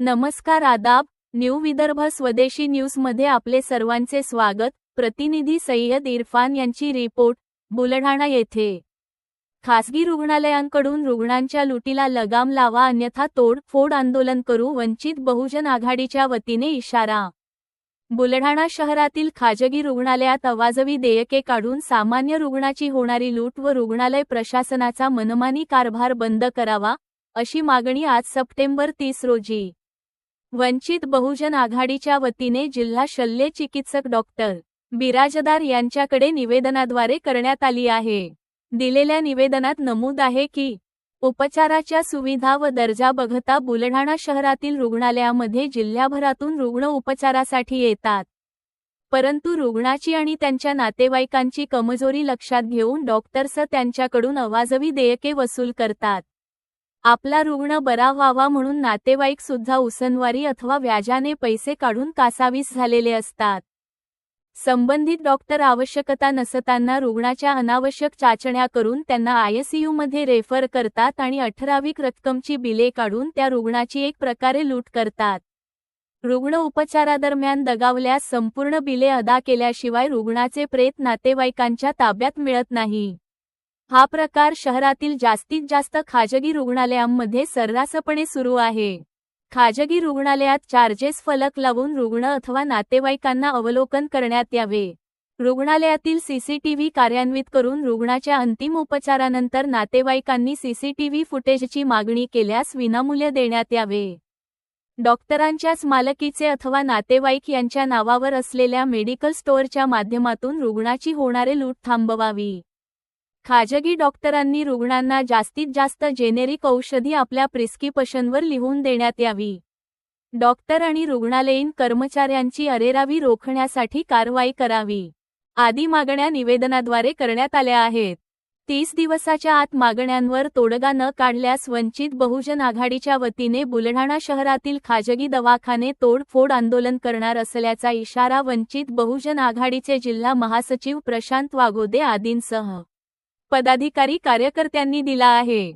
नमस्कार आदाब न्यू विदर्भ स्वदेशी न्यूजमध्ये आपले सर्वांचे स्वागत. प्रतिनिधी सय्यद इरफान यांची रिपोर्ट बुलढाणा येथे. खासगी रुग्णालयांकडून रुग्णांच्या लुटीला लगाम लावा अन्यथा तोड-फोड आंदोलन करू वंचित बहुजन आघाडीच्या वतीने इशारा. बुलढाणा शहरातील खाजगी रुग्णालयात अवाजवी देयके काढून सामान्य रुग्णाची होणारी लूट व रुग्णालय प्रशासनाचा मनमानी कारभार बंद करावा अशी मागणी आज सप्टेंबर तीस रोजी. वंचित बहुजन आघाडीच्या वतीने जिल्हा शल्य चिकित्सक डॉक्टर बिराजदार यांच्याकडे निवेदनाद्वारे करण्यात आली आहे. दिलेल्या निवेदनात नमूद आहे की उपचाराच्या सुविधा व दर्जा बघता बुलढाणा शहरातील रुग्णालयामध्ये जिल्ह्याभरातून रुग्ण उपचारासाठी येतात. परंतु रुग्णाची आणि त्यांच्या नातेवाईकांची कमजोरी लक्षात घेऊन डॉक्टर्स त्यांच्याकडून अवाजवी देयके वसूल करतात. आपला रुग्ण बरा व्हावा म्हणून नातेवाईक सुद्धा उसनवारी अथवा व्याजाने पैसे काढून कासावीस झालेले असतात. संबंधित डॉक्टर आवश्यकता नसताना रुग्णाच्या अनावश्यक चाचण्या करून त्यांना आयसीयूमध्ये रेफर करतात आणि अठराविक रक्कमची बिले काढून त्या रुग्णाची एक प्रकारे लूट करतात. रुग्ण उपचारादरम्यान दगावल्यास संपूर्ण बिले अदा केल्याशिवाय रुग्णाचे प्रेत नातेवाईकांच्या ताब्यात मिळत नाही. हा प्रकार शहरातील जास्तीत जास्त खाजगी रुग्णालयांमध्ये सर्रासपणे सुरू आहे. खाजगी रुग्णालयात चार्जेस फलक लावून रुग्ण अथवा नातेवाईकांना अवलोकन करण्यात यावे. रुग्णालयातील सीसीटीव्ही कार्यान्वित करून रुग्णाच्या अंतिम उपचारानंतर नातेवाईकांनी सीसीटीव्ही फुटेजची मागणी केल्यास विनामूल्य देण्यात यावे. डॉक्टरांच्याच मालकीचे अथवा नातेवाईक यांच्या नावावर असलेल्या मेडिकल स्टोअरच्या माध्यमातून रुग्णाची होणारे लूट थांबवावी. खाजगी डॉक्टरांनी रुग्णांना जास्तीत जास्त जेनेरिक औषधी आपल्या प्रिस्क्रिप्शनवर लिहून देण्यात यावी. डॉक्टर आणि रुग्णालयीन कर्मचाऱ्यांची अरेरावी रोखण्यासाठी कारवाई करावी. आदी मागण्या निवेदनाद्वारे करण्यात आल्या आहेत. तीस दिवसाच्या आत मागण्यांवर तोडगा न काढल्यास वंचित बहुजन आघाडीच्या वतीने बुलढाणा शहरातील खाजगी दवाखाने तोडफोड आंदोलन करणार असल्याचा इशारा वंचित बहुजन आघाडीचे जिल्हा महासचिव प्रशांत वागोदे आदींसह पदाधिकारी कार्यकर्त्यांनी दिला आहे.